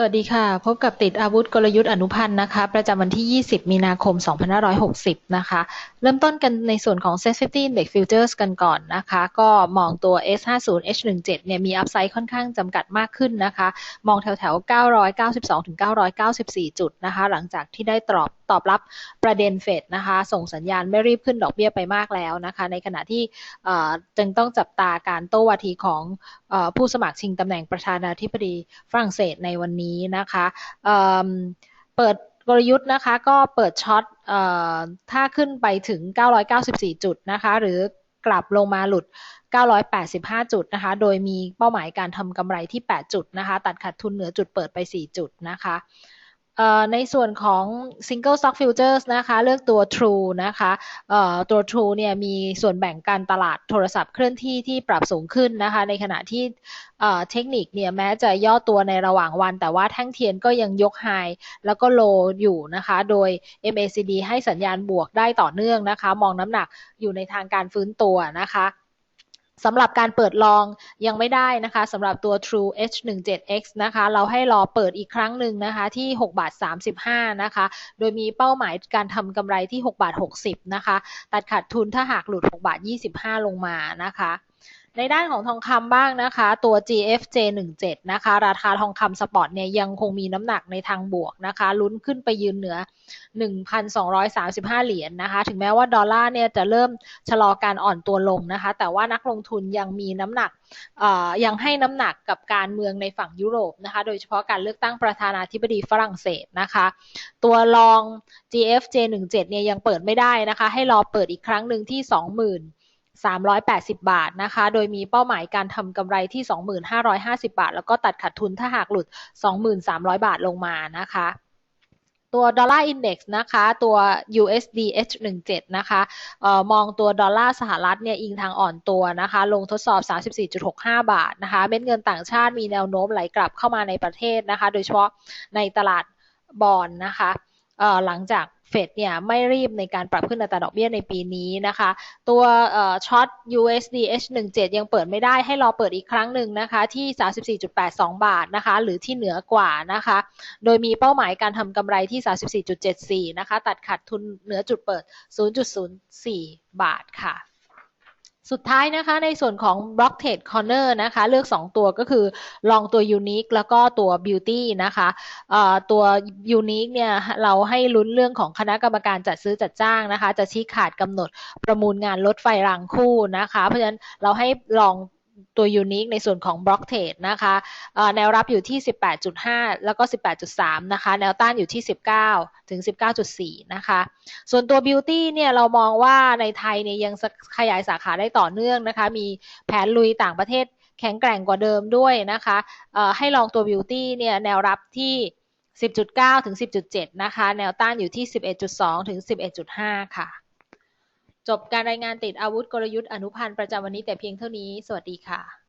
สวัสดีค่ะ พบกับติดอาวุธกลยุทธ์อนุพันธ์นะคะ ประจำวันที่ 20 มีนาคม 2560 นะคะ เริ่มต้นกันในส่วนของ Set 50 Index Futures กันก่อนนะคะ ก็มองตัว S50 H17 เนี่ยมีอัพไซด์ค่อนข้างจำกัดมากขึ้นนะคะ มองแถวแถว992 ถึง 994 จุดนะคะ หลังจากที่ได้ตอบ ตอบรับประเด็นเฟดนะคะ ส่งสัญญาณไม่รีบขึ้นดอกเบี้ยไปมากแล้วนะคะ ในขณะที่จึงต้องจับตาการโต้วาทีของผู้สมัครชิงตำแหน่งประธานาธิบดีฝรั่งเศสในวันนี้นะคะเปิดกลยุทธ์นะคะก็เปิดช็อตถ้าขึ้นไปถึง 994 จุดนะคะหรือกลับลงมาหลุด 985 จุดนะคะ โดยมีเป้าหมายการทำกำไรที่ 8 จุดนะคะ ตัดขาดทุนเหนือจุดเปิดไป 4 จุดนะคะ ในส่วนของ Single Stock Futures นะคะ เลือกตัว True นะคะตัว True เนี่ยมีส่วนแบ่งการตลาดโทรศัพท์เคลื่อนที่ที่ปรับสูงขึ้นนะคะ ในขณะที่เทคนิคเนี่ยแม้จะย่อตัวในระหว่างวัน แต่ว่าแท่งเทียนก็ยังยกไฮแล้วก็โลอยู่นะคะ โดย MACD ให้สัญญาณบวกได้ต่อเนื่องนะคะ มองน้ำหนักอยู่ในทางการฟื้นตัวนะคะ สำหรับการเปิดลองยังไม่ได้นะคะสำหรับตัว True H17X นะคะเราให้รอเปิดอีกครั้งหนึ่งนะคะที่6บาท35นะคะโดยมีเป้าหมายการทำกำไรที่6บาท60นะคะตัดขาดทุนถ้าหากหลุด6บาท25 ลงมานะคะ ในด้านของทองคำบ้างนะคะ ตัว GFJ17 นะคะ ราคาทองคำสปอร์ตเนี่ยยังคงมีน้ำหนักในทางบวกนะคะ ลุ้นขึ้นไปยืนเหนือ 1,235 เหรียญนนะคะ ถึงแม้ว่าดอลลาร์เนี่ยจะเริ่มชะลอการอ่อนตัวลงนะคะ แต่ว่านักลงทุนยังมีน้ำหนักยังให้น้ำหนักกับการเมืองในฝั่งยุโรปนะคะ โดยเฉพาะการเลือกตั้งประธานาธิบดีฝรั่งเศสนะคะ ตัวรอง GFJ17 เนี่ยยังเปิดไม่ได้นะคะ ให้รอเปิดอีกครั้งหนึ่งที่ 20,000 380 บาทนะคะ โดยมีเป้าหมายการทำกำไรที่ 2550 บาท แล้วก็ตัดขาดทุนถ้าหากหลุด 2300 บาทลงมานะคะตัวดอลลาร์อินเด็กซ์นะคะ ตัว USD H17 นะคะออมองตัวดอลลาร์สหรัฐเนี่ยอิงทางอ่อนตัวนะคะ ลงทดสอบ 34.65 บาทนะคะ เม็ดเงินต่างชาติมีแนวโน้มไหลกลับเข้ามาในประเทศนะคะ โดยเฉพาะในตลาดบอลนะคะ หลังจากเฟดเนี่ยไม่รีบในการปรับขึ้นอัตราดอกเบี้ยในปีนี้นะคะ ตัวช็อต USD H17 ยังเปิดไม่ได้ให้รอเปิดอีกครั้งหนึ่งนะคะที่ 34.82 บาทนะคะ หรือที่เหนือกว่านะคะ โดยมีเป้าหมายการทำกำไรที่ 34.74 นะคะ ตัดขาดทุนเหนือจุดเปิด 0.04 บาทค่ะ สุดท้ายนะคะในส่วนของ Block Trade Corner นะคะเลือก 2 ตัวก็คือลองตัว Unique แล้วก็ตัว Beauty นะคะตัว Unique เนี่ยเราให้ลุ้นเรื่องของคณะกรรมการจัดซื้อจัดจ้างนะคะ จะชี้ขาดกำหนดประมูลงานรถไฟรางคู่นะคะ เพราะฉะนั้นเราให้ลอง ตัวยูนิคในส่วนของบล็อกเทรดนะคะแนวรับอยู่ที่ 18.5 แล้วก็ 18.3 นะคะ แนวต้านอยู่ที่ 19 ถึง 19.4 นะคะ ส่วนตัว Beauty เนี่ยเรามองว่าในไทยเนี่ยยังขยายสาขาได้ต่อเนื่องนะคะ มีแผนลุยต่างประเทศแข็งแกร่งกว่าเดิมด้วยนะคะ ให้ลองตัว Beauty เนี่ยแนวรับที่ 10.9 ถึง 10.7 นะคะ แนวต้านอยู่ที่ 11.2 ถึง 11.5 ค่ะ จบการรายงานติดอาวุธกลยุทธ์อนุพันธ์ประจำวันนี้แต่เพียงเท่านี้ สวัสดีค่ะ